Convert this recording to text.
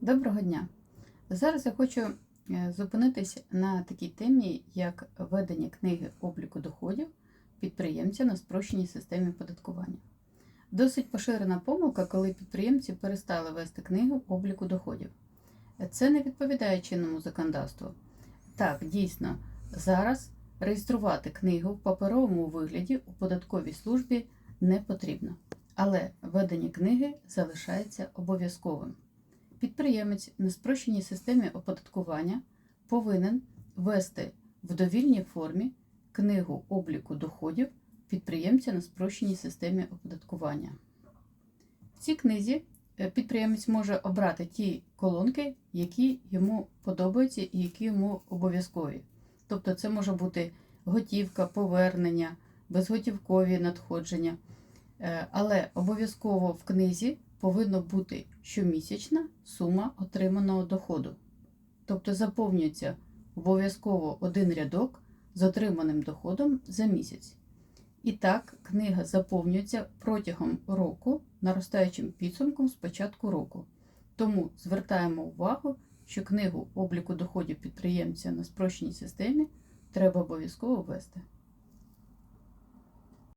Доброго дня! Зараз я хочу е, зупинитись на такій темі, як ведення книги обліку доходів підприємця на спрощеній системі податкування. Досить поширена помилка, коли підприємці перестали вести книгу обліку доходів. Це не відповідає чинному законодавству. Так, дійсно, зараз реєструвати книгу в паперовому вигляді у податковій службі не потрібно, але ведення книги залишається обов'язковим. Підприємець на спрощеній системі оподаткування повинен вести в довільній формі книгу обліку доходів підприємця на спрощеній системі оподаткування. В цій книзі е, підприємець може обрати ті колонки, які йому подобаються і які йому обов'язкові. Тобто це може бути готівка, повернення, безготівкові надходження. Е, Але обов'язково в книзі повинна бути щомісячна сума отриманого доходу. Тобто заповнюється обов'язково один рядок з отриманим доходом за місяць. І так, книга заповнюється протягом року, наростаючим підсумком з початку року. Тому звертаємо увагу, що книгу обліку доходів підприємця на спрощеній системі треба обов'язково ввести.